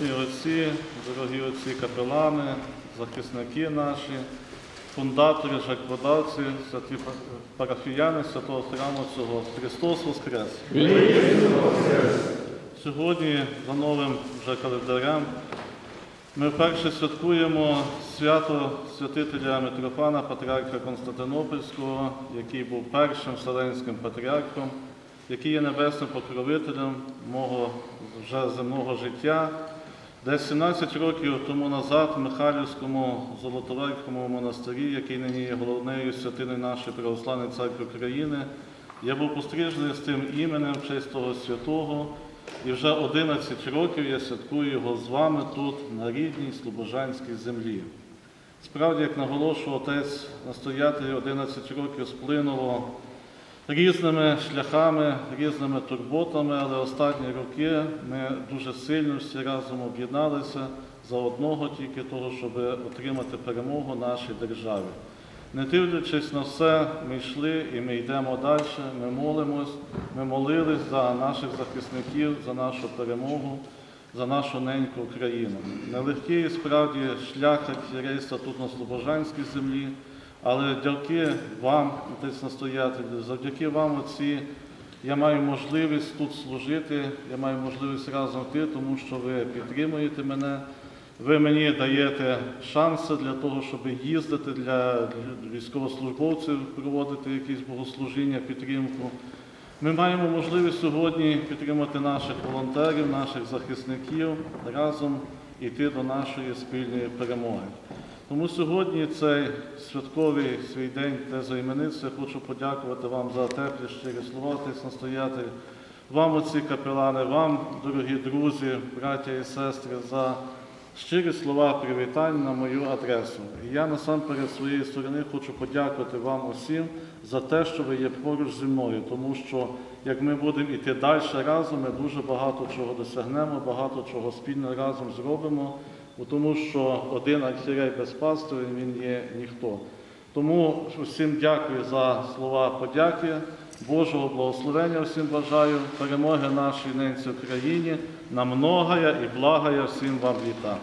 Небесні отці, дорогі отці капелани, захисники наші, фундатори, жертводавці, святі парафіяни святого храму цього. Христос Воскрес! Сьогодні за новим вже календарем ми вперше святкуємо свято святителя Митрофана, патріарха Константинопольського, який був першим вселенським патріархом, який є небесним покровителем мого вже земного життя. Десь 17 років тому назад в Михайлівському Золотоверховому монастирі, який нині є головною святиною нашої православної церкви України, я був пострижений з тим іменем в честь того святого. І вже 11 років я святкую його з вами тут, на рідній Слобожанській землі. Справді, як наголошував отець настоятель, 11 років сплинуло різними шляхами, різними турботами, але останні роки ми дуже сильно всі разом об'єдналися за одного тільки того, щоб отримати перемогу нашій державі. Не дивлячись на все, ми йшли і ми йдемо далі, ми молимось, ми молились за наших захисників, за нашу перемогу, за нашу неньку Україну. Нелегкий справді шлях архієрейства тут на Слобожанській землі, але дяки вам, отець настоятель, завдяки вам, отці, я маю можливість тут служити, я маю можливість разом йти, тому що ви підтримуєте мене. Ви мені даєте шанси для того, щоб їздити для військовослужбовців, проводити якісь богослужіння, підтримку. Ми маємо можливість сьогодні підтримати наших волонтерів, наших захисників, разом йти до нашої спільної перемоги. Тому сьогодні цей святковий свій день, де займениться, хочу подякувати вам за теплі щирі слова, отець настоятель, вам, оці капелани, вам, дорогі друзі, браття і сестри, за щирі слова привітань на мою адресу. І я насамперед своєї сторони хочу подякувати вам усім за те, що ви є поруч зі мною, тому що як ми будемо йти далі разом, ми дуже багато чого досягнемо, багато чого спільно разом зробимо, тому що один архірей без пастиря, він є ніхто. Тому всім дякую за слова подяки. Божого благословення всім бажаю, перемоги нашій ненці Україні, на многоя і благая всім вам літа.